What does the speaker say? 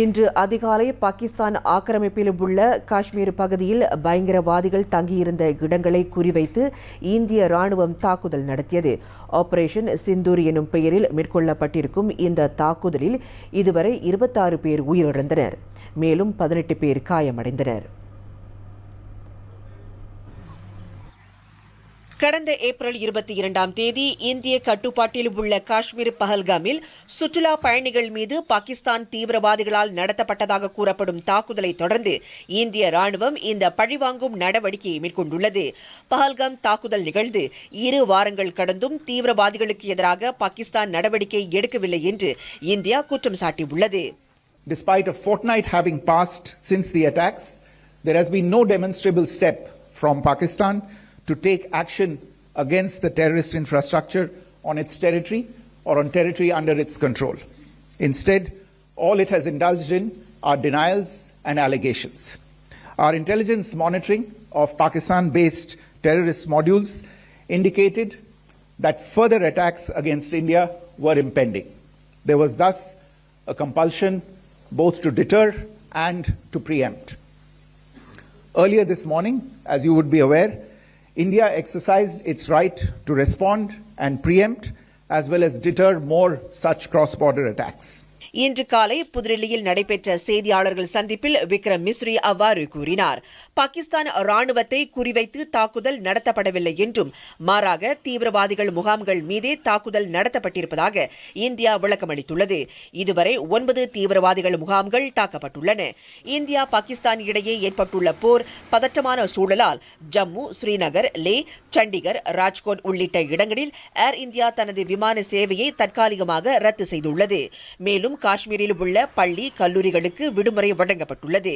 இன்று அதிகாலை பாகிஸ்தான் ஆக்கிரமிப்பில் உள்ள காஷ்மீர் பகுதியில் பயங்கரவாதிகள் தங்கியிருந்த இடங்களை குறிவைத்து இந்திய ராணுவம் தாக்குதல் நடத்தியது. ஆபரேஷன் சிந்தூர் எனும் பெயரில் மேற்கொள்ளப்பட்டிருக்கும் இந்த தாக்குதலில் இதுவரை இருபத்தாறு பேர் உயிரிழந்தனர். மேலும் பதினெட்டு பேர் காயமடைந்தனர். கடந்த ஏப்ரல் இருபத்தி இரண்டாம் தேதி இந்திய கட்டுப்பாட்டில் உள்ள காஷ்மீர் பஹல்காமில் சுற்றுலா பயணிகள் மீது பாகிஸ்தான் தீவிரவாதிகளால் நடத்தப்பட்டதாக கூறப்படும் தாக்குதலை தொடர்ந்து இந்திய ராணுவம் இந்த பழிவாங்கும் நடவடிக்கையை மேற்கொண்டுள்ளது. பஹல்காம் தாக்குதல் நிகழ்ந்து இரு வாரங்கள் கடந்தும் தீவிரவாதிகளுக்கு எதிராக பாகிஸ்தான் நடவடிக்கை எடுக்கவில்லை என்று இந்தியா குற்றம் சாட்டியுள்ளது. Despite a fortnight having passed since the attacks, there has been no demonstrable step from Pakistan. To take action against the terrorist infrastructure on its territory or on territory under its control. Instead, all it has indulged in are denials and allegations. Our intelligence monitoring of Pakistan based terrorist modules indicated that further attacks against India were impending. There was thus a compulsion both to deter and to preempt. Earlier this morning, as you would be aware, India exercised its right to respond and preempt as well as deter more such cross border attacks. இன்று காலை புதுடில்லியில் நடைபெற்ற செய்தியாளர்கள் சந்திப்பில் விக்ரம் மிஸ்ரி அவ்வாறு கூறினார். பாகிஸ்தான் ராணுவத்தை குறிவைத்து தாக்குதல் நடத்தப்படவில்லை என்றும் மாறாக தீவிரவாதிகள் முகாம்கள் மீதே தாக்குதல் நடத்தப்பட்டிருப்பதாக இந்தியா விளக்கமளித்துள்ளது. இதுவரை ஒன்பது தீவிரவாதிகள் முகாம்கள் தாக்கப்பட்டுள்ளன. இந்தியா பாகிஸ்தான் இடையே ஏற்பட்டுள்ள போர் பதற்றமான சூழலால் ஜம்மு ஸ்ரீநகர் லே சண்டிகர் ராஜ்கோட் உள்ளிட்ட இடங்களில் ஏர் இந்தியா தனது விமான சேவையை தற்காலிகமாக ரத்து செய்துள்ளது. மேலும் காஷ்மீரில் உள்ள பள்ளி கல்லூரிகளுக்கு விடுமுறை வழங்கப்பட்டுள்ளது.